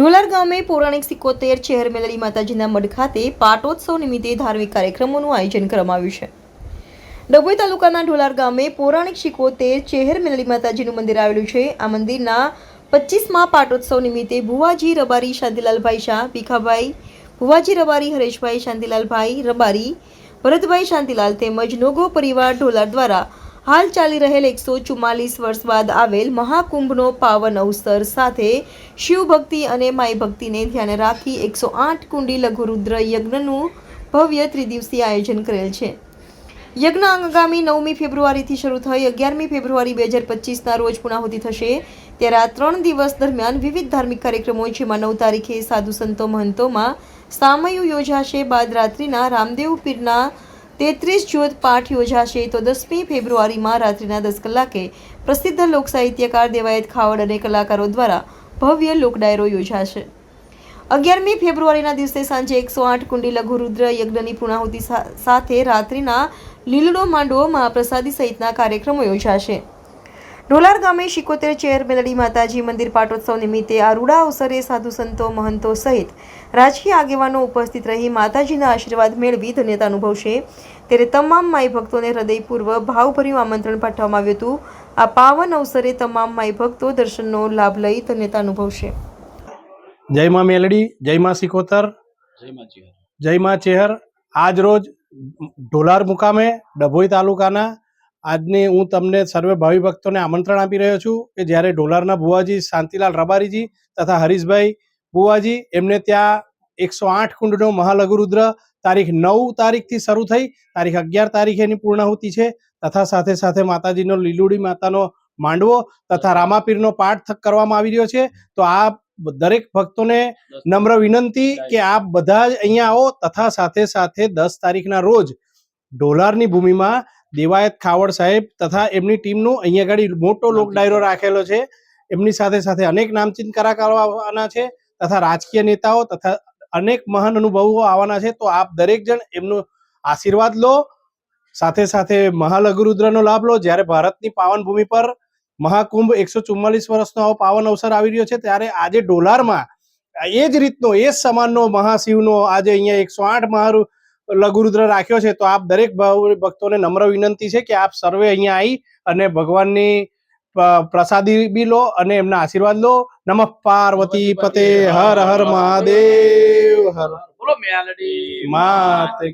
ઢોલાર ગામે પૌરાણિક સિકોતેર ચેહર મેલડી માતાજીના મઢ ખાતે પાટોત્સવ નિમિત્તે ધાર્મિક કાર્યક્રમોનું આયોજન કરવામાં આવ્યું છે. ડભોઈ તાલુકાના ઢોલાર ગામે પૌરાણિક સિકોતેર ચેહર મેલડી માતાજીનું મંદિર આવેલું છે. આ મંદિરના પચીસમાં પાટોત્સવ નિમિત્તે ભુવાજી રબારી શાંતિલાલભાઈ શાહ, ભીખાભાઈ ભુવાજી રબારી, હરેશભાઈ શાંતિલાલભાઈ રબારી, ભરતભાઈ શાંતિલાલ તેમજ નોગો પરિવાર ઢોલાર દ્વારા હાલ ચાલી રહેલ એકસો ચુમ્માલીસ વર્ષ બાદ આવેલ મહાકુંભનો પાવન અવસર સાથે શિવ ભક્તિ અને માય ભક્તિને ધ્યાને રાખી એકસો આઠ કુંડી લઘુરુદ્ર યજ્ઞનું ભવ્ય ત્રિદિવસીય આયોજન કરેલ છે. યજ્ઞ આગામી નવમી ફેબ્રુઆરીથી શરૂ થઈ અગિયારમી ફેબ્રુઆરી બે હજાર પચીસના રોજ પૂર્ણાહુતિ થશે. ત્યારે આ ત્રણ દિવસ દરમિયાન વિવિધ ધાર્મિક કાર્યક્રમો જેમાં નવ તારીખે સાધુ સંતો મહંતોમાં સામયુ યોજાશે. બાદ રાત્રિના રામદેવ પીરના તેત્રીસ જ્યોત પાઠ યોજાશે તો દસમી ફેબ્રુઆરીમાં રાત્રિના દસ કલાકે પ્રસિદ્ધ લોકસાહિત્યકાર દેવાયત ખાવડ અને કલાકારો દ્વારા ભવ્ય લોકડાયરો યોજાશે. અગિયારમી ફેબ્રુઆરીના દિવસે સાંજે એકસો આઠ કુંડી લઘુરુદ્ર યજ્ઞની પૂર્ણાહુતિ સાથે રાત્રિના લીલડો માંડવો મહાપ્રસાદી સહિતના કાર્યક્રમો યોજાશે. ઢોલાર ગામે શિકોતેર ચેર મેલડી માતાજી મંદિર પાટોત્સવ નિમિત્તે આ અવસરે સાધુ સંતો મહંતો સહિત રાજકીય આગેવાનો ઉપસ્થિત રહી માતાજીના આશીર્વાદ મેળવી ધન્યતા અનુભવશે. ત્યારે તમામ માઈ ભક્તોને હૃદયપૂર્વક ભાવભર્યું આમંત્રણ પાઠવવામાં આવ્યું હતું. આ પાવન અવસરે તમામ માઈ ભક્તો દર્શનનો લાભ લઈ ધન્યતા અનુભવશે. જય માં મેલડી જય માં સિકોતર જય માં ચેહર. આજ રોજ ઢોલાર મુકામે ડભોઈ તાલુકાના આજની હું તમને સર્વે ભાવિ ભક્તોને આમંત્રણ આપી રહ્યો છું કે જ્યારે ઢોલારના ભુવાજી શાંતિલાલ રબારીજી તથા હરીશભાઈ ભુવાજી, એમને ત્યાં એકસો આઠ કુંડનો મહાલઘુરુદ્ર તારીખ નવ તારીખથી શરૂ થઈ, તારીખ અગિયાર તારીખે એની પૂર્ણાહુતિ છે, તથા સાથે સાથે માતાજીનો લીલુડી માતાનો માંડવો તથા રામાપીરનો પાઠ કરવામાં આવી રહ્યો છે. તો આ દરેક ભક્તોને નમ્ર વિનંતી કે આપ બધા જ અહીંયા આવો, તથા સાથે સાથે દસ તારીખના રોજ ઢોલારની ભૂમિમાં દેવાયત ખાવડ સાહેબ તથા એમની ટીમનું અહીંયા આગળ મોટો લોક ડાયરો રાખેલો છે. એમની સાથે સાથે અનેક નામચીન કલાકારો આવવાના છે તથા રાજકીય નેતાઓ તથા અનેક મહાન અનુભવો આવવાના છે. તો આપ દરેક જણ એમનો આશીર્વાદ લો. સાથે સાથે મહાલઘુરુદ્રનો લાભ લો. જ્યારે ભારતની પાવન ભૂમિ પર મહાકુંભ એકસો ચુમ્માલીસ વર્ષનો આવો પાવન અવસર આવી રહ્યો છે ત્યારે આજે ડોલારમાં એ જ રીતનો એ જ સમાનનો મહાશિવનો આજે અહીંયા એકસો આઠ મહારુ લઘુરુદ્ર રાખ્યો છે તો આપ દરેક ભાવ- ભક્તોને નમ્ર વિનંતી છે કે આપ સર્વે અહીંયા આવી અને ભગવાનની પ્રસાદી બી લો અને એમના આશીર્વાદ લો. નમઃ પાર્વતી પતે હર હર મહાદેવ. હર બોલો મેલડી માત